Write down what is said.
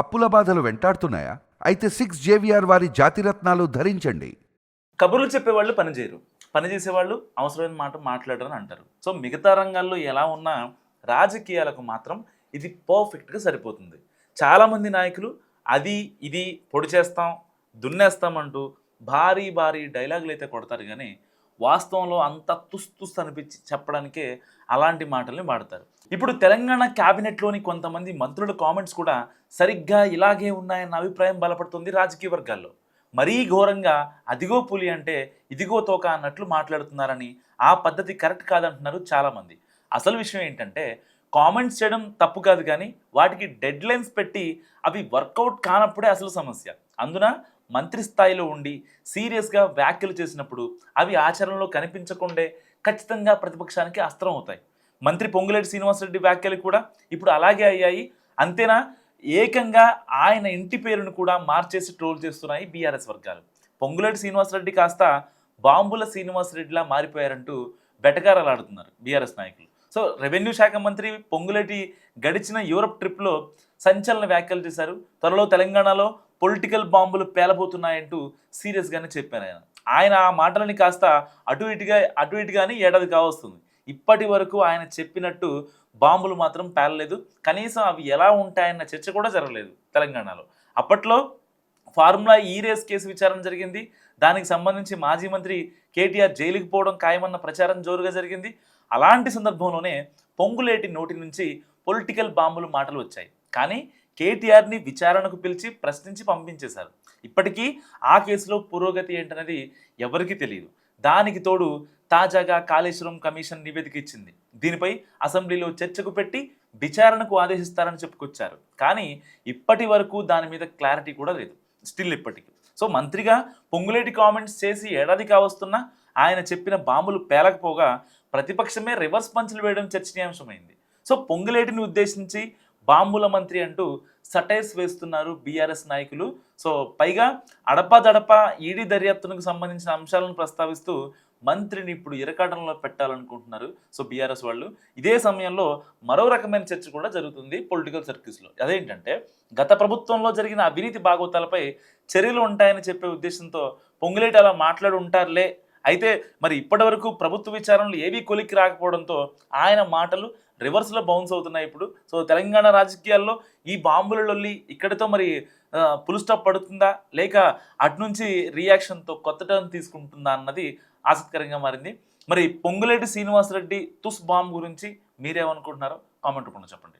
అప్పుల బాధలు వెంటాడుతున్నాయా? అయితే సిక్స్ జేవిఆర్ వారి జాతిరత్నాలు ధరించండి. కబుర్లు చెప్పేవాళ్ళు పనిచేయరు. పనిచేసేవాళ్ళు అవసరమైన మాట మాట్లాడరని అంటారు. సో మిగతా రంగాల్లో ఎలా ఉన్నా రాజకీయాలకు మాత్రం ఇది పర్ఫెక్ట్గా సరిపోతుంది. చాలామంది నాయకులు అది ఇది పొడి చేస్తాం దున్నేస్తామంటూ భారీ భారీ డైలాగులు అయితే కొడతారు కానీ వాస్తవంలో అంత తుస్తుస్ అనిపించి చెప్పడానికే అలాంటి మాటల్ని వాడతారు. ఇప్పుడు తెలంగాణ క్యాబినెట్లోని కొంతమంది మంత్రుల కామెంట్స్ కూడా సరిగ్గా ఇలాగే ఉన్నాయన్న అభిప్రాయం బలపడుతుంది రాజకీయ వర్గాల్లో. మరీ ఘోరంగా అదిగో పులి అంటే ఇదిగో తోక అన్నట్లు మాట్లాడుతున్నారని ఆ పద్ధతి కరెక్ట్ కాదంటున్నారు చాలామంది. అసలు విషయం ఏంటంటే కామెంట్స్ చేయడం తప్పు కాదు కానీ వాటికి డెడ్ లైన్స్ పెట్టి అవి వర్కౌట్ కానప్పుడే అసలు సమస్య. అందున మంత్రి స్థాయిలో ఉండి సీరియస్గా వ్యాఖ్యలు చేసినప్పుడు అవి ఆచరణలో కనిపించకుండే ఖచ్చితంగా ప్రతిపక్షానికి అస్త్రం అవుతాయి. మంత్రి పొంగులేటి శ్రీనివాసరెడ్డి వ్యాఖ్యలు కూడా ఇప్పుడు అలాగే అయ్యాయి. అంతేనా? ఏకంగా ఆయన ఇంటి పేరును కూడా మార్చేసి ట్రోల్ చేస్తున్నాయి బీఆర్ఎస్ వర్గాలు. పొంగులేటి శ్రీనివాసరెడ్డి కాస్త బాంబుల శ్రీనివాసరెడ్డిలా మారిపోయారంటూ బెటకారాలాడుతున్నారు బీఆర్ఎస్ నాయకులు. సో రెవెన్యూ శాఖ మంత్రి పొంగులేటి గడిచిన యూరప్ ట్రిప్లో సంచలన వ్యాఖ్యలు చేశారు. త్వరలో తెలంగాణలో పొలిటికల్ బాంబులు పేలబోతున్నాయంటూ సీరియస్గానే చెప్పాను ఆయన. ఆయన ఆ మాటలని కాస్త అటు ఇటుగా అటు ఇటుగానే ఏడాది కావస్తుంది. ఇప్పటి వరకు ఆయన చెప్పినట్టు బాంబులు మాత్రం పేలలేదు. కనీసం అవి ఎలా ఉంటాయన్న చర్చ కూడా జరగలేదు తెలంగాణలో. అప్పట్లో ఫార్ములా ఈ రేస్ కేసు విచారణ జరిగింది. దానికి సంబంధించి మాజీ మంత్రి కేటీఆర్ జైలుకి పోవడం ఖాయమన్న ప్రచారం జోరుగా జరిగింది. అలాంటి సందర్భంలోనే పొంగులేటి నోటి నుంచి పొలిటికల్ బాంబులు మాటలు వచ్చాయి. కానీ కేటీఆర్ని విచారణకు పిలిచి ప్రశ్నించి పంపించేశారు. ఇప్పటికీ ఆ కేసులో పురోగతి ఏంటనేది ఎవరికీ తెలియదు. దానికి తోడు తాజాగా కాళేశ్వరం కమిషన్ నివేదిక ఇచ్చింది. దీనిపై అసెంబ్లీలో చర్చకు పెట్టి విచారణకు ఆదేశిస్తారని చెప్పుకొచ్చారు. కానీ ఇప్పటి వరకు దాని మీద క్లారిటీ కూడా లేదు. స్టిల్ ఇప్పటికీ. సో మంత్రిగా పొంగులేటి కామెంట్స్ చేసి ఏడాది కావస్తున్నా ఆయన చెప్పిన బాంబులు పేలకపోగా ప్రతిపక్షమే రివర్స్ పంచులు వేయడం చర్చనీయాంశమైంది. సో పొంగులేటిని ఉద్దేశించి బాంబుల మంత్రి అంటూ సటైర్స్ వేస్తున్నారు బీఆర్ఎస్ నాయకులు. సో పైగా అడపాదడప ఈడీ దర్యాప్తునకు సంబంధించిన అంశాలను ప్రస్తావిస్తూ మంత్రిని ఇప్పుడు ఇరకాటంలో పెట్టాలనుకుంటున్నారు. సో బీఆర్ఎస్ వాళ్ళు. ఇదే సమయంలో మరో రకమైన చర్చ కూడా జరుగుతుంది పొలిటికల్ సర్కిల్స్లో. అదేంటంటే గత ప్రభుత్వంలో జరిగిన అవినీతి భాగవతాలపై చర్యలు ఉంటాయని చెప్పే ఉద్దేశంతో పొంగులేటి అలా మాట్లాడి ఉంటారులే. అయితే మరి ఇప్పటివరకు ప్రభుత్వ విచారణలు ఏవీ కొలిక్కి రాకపోవడంతో ఆయన మాటలు రివర్స్లో బౌన్స్ అవుతున్నాయి ఇప్పుడు. సో తెలంగాణ రాజకీయాల్లో ఈ బాంబులలోల్లి ఇక్కడితో మరి పుల్ స్టాప్ పడుతుందా? లేక అటు నుంచి రియాక్షన్తో కొత్త టర్న్ తీసుకుంటుందా అన్నది ఆసక్తికరంగా మారింది. మరి పొంగులేటి శ్రీనివాసరెడ్డి తుస్ బాంబు గురించి మీరేమనుకుంటున్నారో కామెంట్ రూపంలో చెప్పండి.